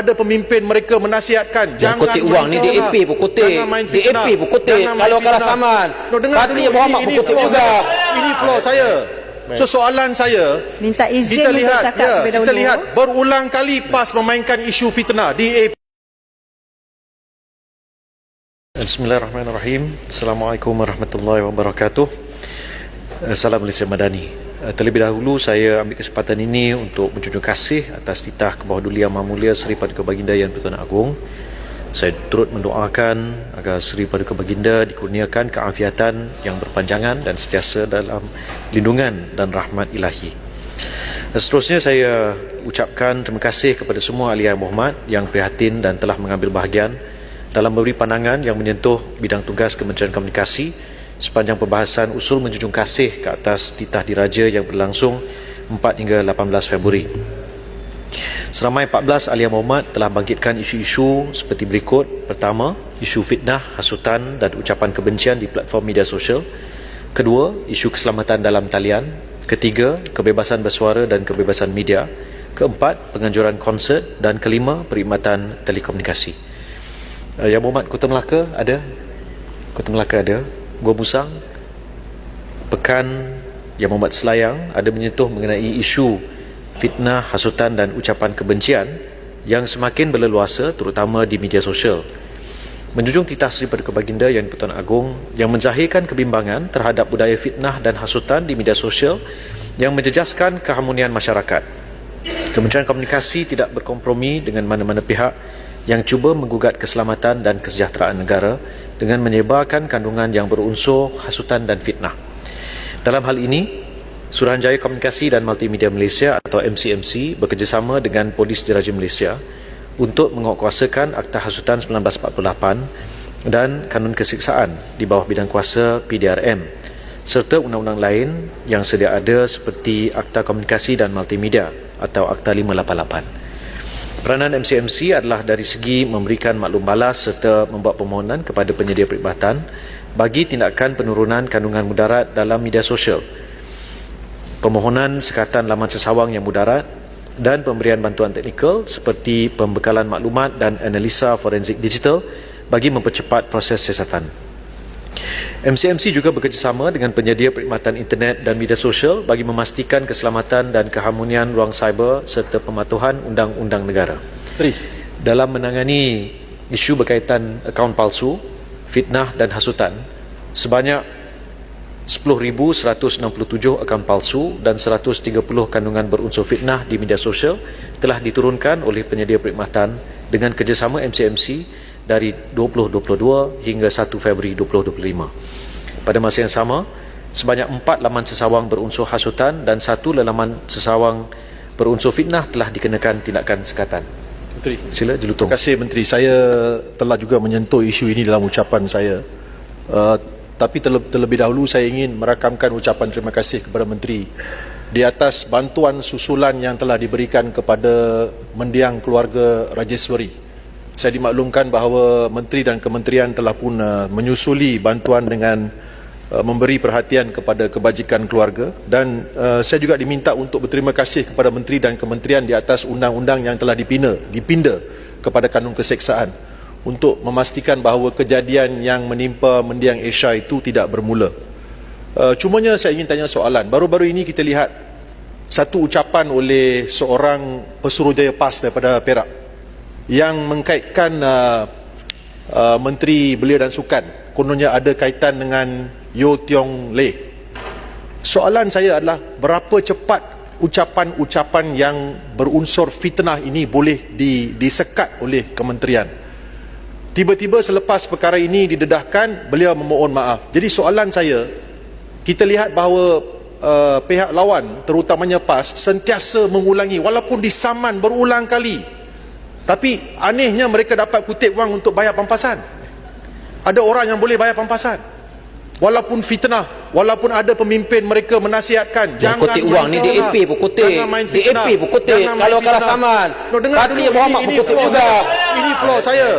ada pemimpin mereka menasihatkan Yang kutip wang ni DAP pun kutip. Jangan DAP pun kutip. Jangan Kalau kalah saman. No, dengar dulu. Muhammad Ini- pun ini kutip juga. saya. Ini floor saya. So soalan saya Minta izin kita untuk lihat cakap ya, kita dahulu. lihat berulang kali PAS memainkan isu fitnah DAP Bismillahirrahmanirrahim. Assalamualaikum warahmatullahi wabarakatuh. Salam Malaysia Madani. Eh, Terlebih dahulu saya ambil kesempatan ini untuk menjunjung kasih atas titah ke bawah duli Yang Maha Mulia Seri Paduka Baginda Yang Pertuan Agong. Saya turut mendoakan agar Seri Paduka Baginda dikurniakan keafiatan yang berpanjangan dan sentiasa dalam lindungan dan rahmat ilahi. Dan seterusnya saya ucapkan terima kasih kepada semua ahli yang berhormat yang prihatin dan telah mengambil bahagian dalam memberi pandangan yang menyentuh bidang tugas Kementerian Komunikasi sepanjang pembahasan usul menjunjung kasih ke atas titah diraja yang berlangsung 4 hingga 18 Februari. Seramai 14 ahli berhormat telah bangkitkan isu-isu seperti berikut. Pertama, isu fitnah, hasutan dan ucapan kebencian di platform media sosial. Kedua, isu keselamatan dalam talian. Ketiga, kebebasan bersuara dan kebebasan media. Keempat, penganjuran konsert dan kelima, perkhidmatan telekomunikasi. Yang Berhormat Kota Melaka ada? Kota Melaka ada. Gua Musang, Pekan Yang Berhormat Selayang ada menyentuh mengenai isu fitnah, hasutan dan ucapan kebencian yang semakin berleluasa terutama di media sosial. Menjunjung titah Seri Paduka Baginda Yang Pertuan Agong yang menzahirkan kebimbangan terhadap budaya fitnah dan hasutan di media sosial yang menjejaskan keharmonian masyarakat. Kementerian Komunikasi tidak berkompromi dengan mana-mana pihak yang cuba menggugat keselamatan dan kesejahteraan negara dengan menyebarkan kandungan yang berunsur hasutan dan fitnah. Dalam hal ini, Suruhanjaya Komunikasi dan Multimedia Malaysia atau MCMC bekerjasama dengan Polis Diraja Malaysia untuk menguatkuasakan Akta Hasutan 1948 dan Kanun Kesiksaan di bawah bidang kuasa PDRM serta undang-undang lain yang sedia ada seperti Akta Komunikasi dan Multimedia atau Akta 588. Peranan MCMC adalah dari segi memberikan maklum balas serta membuat permohonan kepada penyedia perkhidmatan bagi tindakan penurunan kandungan mudarat dalam media sosial. Permohonan sekatan laman sesawang yang mudarat dan pemberian bantuan teknikal seperti pembekalan maklumat dan analisa forensik digital bagi mempercepat proses siasatan. MCMC juga bekerjasama dengan penyedia perkhidmatan internet dan media sosial bagi memastikan keselamatan dan keharmonian ruang cyber serta pematuhan undang-undang negara. Tri Dalam menangani isu berkaitan akaun palsu, fitnah dan hasutan, sebanyak 10,167 akaun palsu dan 130 kandungan berunsur fitnah di media sosial telah diturunkan oleh penyedia perkhidmatan dengan kerjasama MCMC dari 2022 hingga 1 Februari 2025. Pada masa yang sama, sebanyak 4 laman sesawang berunsur hasutan dan satu laman sesawang berunsur fitnah telah dikenakan tindakan sekatan. Menteri Sila Jelutong. Terima kasih Menteri. Saya telah juga menyentuh isu ini dalam ucapan saya. Uh, tapi terlebih dahulu saya ingin merakamkan ucapan terima kasih kepada Menteri di atas bantuan susulan yang telah diberikan kepada mendiang keluarga Rajeswari. Saya dimaklumkan bahawa Menteri dan Kementerian telah pun uh, menyusuli bantuan dengan uh, memberi perhatian kepada kebajikan keluarga dan uh, saya juga diminta untuk berterima kasih kepada Menteri dan Kementerian di atas undang-undang yang telah dipinda, dipinda kepada kanun keseksaan untuk memastikan bahawa kejadian yang menimpa mendiang Asia itu tidak bermula. Uh, cumanya saya ingin tanya soalan. Baru-baru ini kita lihat satu ucapan oleh seorang pesuruhjaya PAS daripada Perak yang mengkaitkan uh, uh, Menteri Belia dan Sukan. Kononnya ada kaitan dengan Yo Tiong Lei. Soalan saya adalah berapa cepat ucapan-ucapan yang berunsur fitnah ini boleh di, disekat oleh kementerian. Tiba-tiba selepas perkara ini didedahkan, beliau memohon maaf. Jadi soalan saya, kita lihat bahawa uh, pihak lawan, terutamanya PAS, sentiasa mengulangi walaupun disaman berulang kali. Tapi anehnya mereka dapat kutip wang untuk bayar pampasan. Ada orang yang boleh bayar pampasan. Walaupun fitnah, walaupun ada pemimpin mereka menasihatkan Yang kutip wang ni fitnah, DAP pun kutip. jangan main fitnah, DAP pun kutip. jangan Kalau kalah saman. No, dengar Fatri dulu, Muhammad ini, pun kutip juga. saya. Ini floor saya.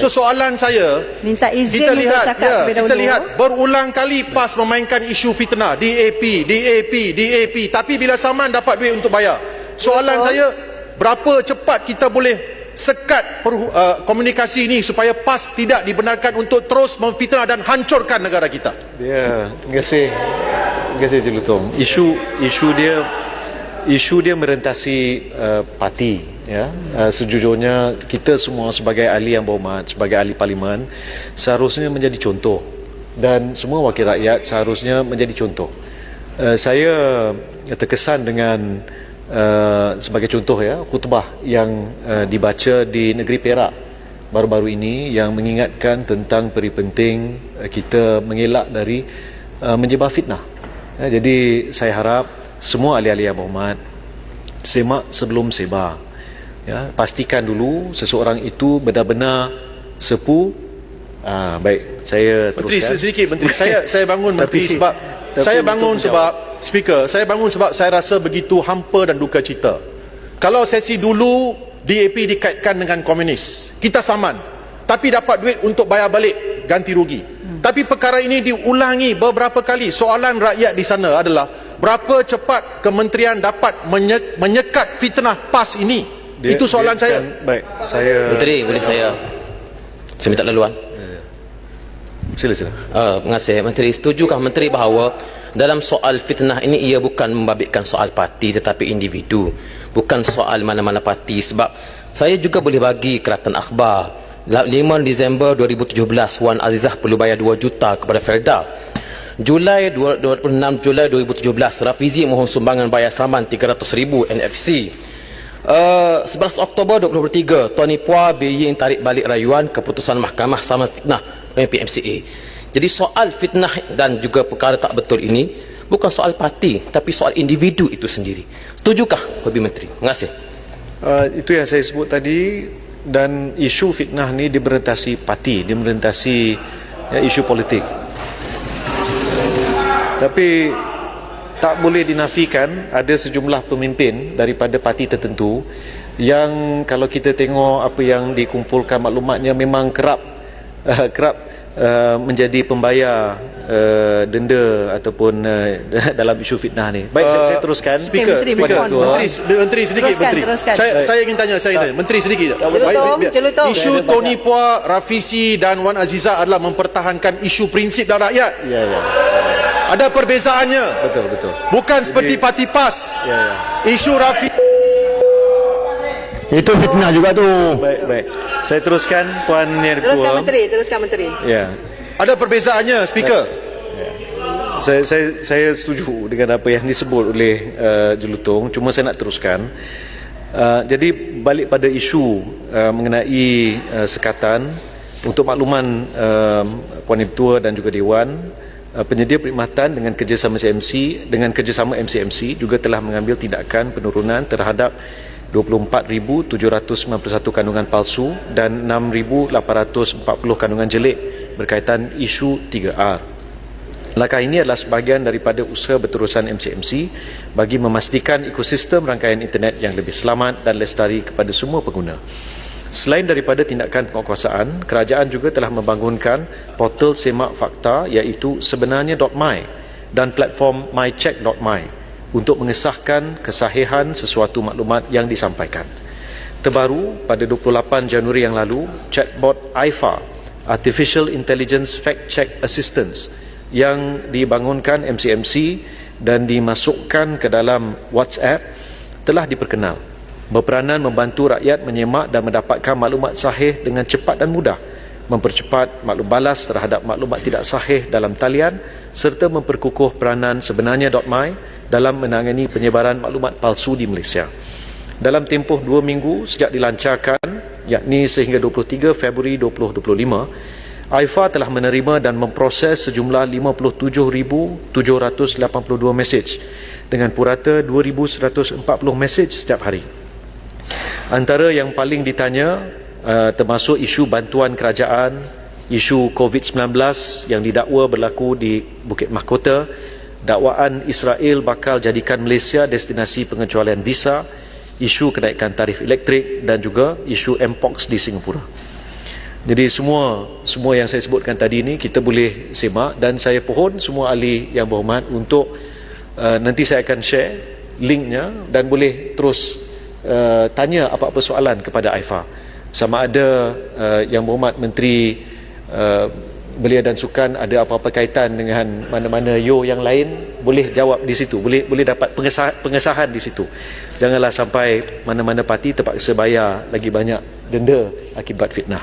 So soalan saya, Minta izin kita untuk lihat cakap ya, kita lihat berulang kali PAS memainkan isu fitnah DAP DAP DAP tapi bila saman dapat duit untuk bayar soalan Betul. saya berapa cepat kita boleh sekat perhu, uh, komunikasi ini supaya PAS tidak dibenarkan untuk terus memfitnah dan hancurkan negara kita. Dia, terima kasih. Terima kasih Encik Lutong. Isu isu dia isu dia merentasi uh, parti ya. Uh, sejujurnya kita semua sebagai ahli yang berhormat, sebagai ahli parlimen seharusnya menjadi contoh dan semua wakil rakyat seharusnya menjadi contoh. Uh, saya terkesan dengan uh, sebagai contoh ya khutbah yang uh, dibaca di negeri Perak baru-baru ini yang mengingatkan tentang peri penting uh, kita mengelak dari uh, menyebar fitnah. Ya, jadi saya harap semua ahli-ahli yang berhormat semak sebelum sebar. Ya, pastikan dulu seseorang itu benar-benar sepu. Ah, baik, saya Menteri teruskan. sedikit menteri saya saya bangun menteri sebab saya bangun sebab speaker saya bangun sebab saya rasa begitu hampa dan duka cita. Kalau sesi dulu DAP dikaitkan dengan komunis, kita saman. Tapi dapat duit untuk bayar balik ganti rugi. Tapi perkara ini diulangi beberapa kali. Soalan rakyat di sana adalah berapa cepat kementerian dapat menye- menyekat fitnah PAS ini? Dia- Itu soalan dia saya. akan- Baik, saya Menteri, boleh saya saya minta laluan. Sila sila. Uh, terima kasih Menteri. Setujukah Menteri bahawa dalam soal fitnah ini ia bukan membabitkan soal parti tetapi individu. Bukan soal mana-mana parti sebab saya juga boleh bagi keratan akhbar 5 Disember 2017 Wan Azizah perlu bayar 2 juta kepada Felda. Julai 26 Julai 2017 Rafizi mohon sumbangan bayar saman 300 ribu NFC. Uh, 11 Oktober 2023 Tony Pua Beijing tarik balik rayuan keputusan mahkamah sama fitnah PMCA. Jadi soal fitnah dan juga perkara tak betul ini bukan soal parti tapi soal individu itu sendiri. Setujukah Habib Menteri? Terima kasih. Uh, itu yang saya sebut tadi dan isu fitnah ni dia merentasi parti, dia merentasi ya, isu politik. Tapi tak boleh dinafikan ada sejumlah pemimpin daripada parti tertentu yang kalau kita tengok apa yang dikumpulkan maklumatnya memang kerap uh, kerap uh, menjadi pembayar uh, denda ataupun uh, dalam isu fitnah ni. Baik saya, saya teruskan. Speaker, Menteri, speaker, menteri, menteri sedikit, Teruskan, menteri. teruskan. Saya, saya ingin tanya, saya ingin tanya, menteri sedikit. Celutong, Baik, celutong. Isu Tony Pua, Rafisi dan Wan Aziza adalah mempertahankan isu prinsip dan rakyat. Ya ya. Ada perbezaannya. Betul betul. Bukan seperti parti PAS. Ya ya. Isu Rafi Itu fitnah juga tu. Baik baik. Saya teruskan Puan Yang Teruskan. Menteri, teruskan Menteri. Ya. ada perbezaannya, speaker. Saya saya saya setuju dengan apa yang disebut oleh uh, Jelutong. Cuma saya nak teruskan. Uh, jadi balik pada isu uh, mengenai uh, sekatan untuk makluman uh, Puan Ketua dan juga Dewan uh, penyedia perkhidmatan dengan kerjasama CMC dengan kerjasama MCMC juga telah mengambil tindakan penurunan terhadap 24,791 kandungan palsu dan 6,840 kandungan jelik berkaitan isu 3R. Langkah ini adalah sebahagian daripada usaha berterusan MCMC bagi memastikan ekosistem rangkaian internet yang lebih selamat dan lestari kepada semua pengguna. Selain daripada tindakan penguasaan, kerajaan juga telah membangunkan portal semak fakta iaitu sebenarnya.my dan platform mycheck.my untuk mengesahkan kesahihan sesuatu maklumat yang disampaikan. Terbaru, pada 28 Januari yang lalu, chatbot AIFA, Artificial Intelligence Fact Check Assistance, yang dibangunkan MCMC dan dimasukkan ke dalam WhatsApp telah diperkenal berperanan membantu rakyat menyemak dan mendapatkan maklumat sahih dengan cepat dan mudah mempercepat maklum balas terhadap maklumat tidak sahih dalam talian serta memperkukuh peranan sebenarnya.my dalam menangani penyebaran maklumat palsu di Malaysia. Dalam tempoh dua minggu sejak dilancarkan, yakni sehingga 23 Februari 2025, AIFA telah menerima dan memproses sejumlah 57,782 mesej dengan purata 2,140 mesej setiap hari. Antara yang paling ditanya uh, termasuk isu bantuan kerajaan, isu COVID-19 yang didakwa berlaku di Bukit Mahkota, dakwaan Israel bakal jadikan Malaysia destinasi pengecualian visa, isu kenaikan tarif elektrik dan juga isu Mpox di Singapura. Jadi semua semua yang saya sebutkan tadi ini kita boleh semak dan saya pohon semua ahli yang berhormat untuk uh, nanti saya akan share linknya dan boleh terus uh, tanya apa-apa soalan kepada AIFA. sama ada uh, yang berhormat Menteri uh, Belia dan Sukan ada apa-apa kaitan dengan mana-mana yo yang lain boleh jawab di situ. Boleh boleh dapat pengesahan, pengesahan di situ. Janganlah sampai mana-mana parti terpaksa bayar lagi banyak denda akibat fitnah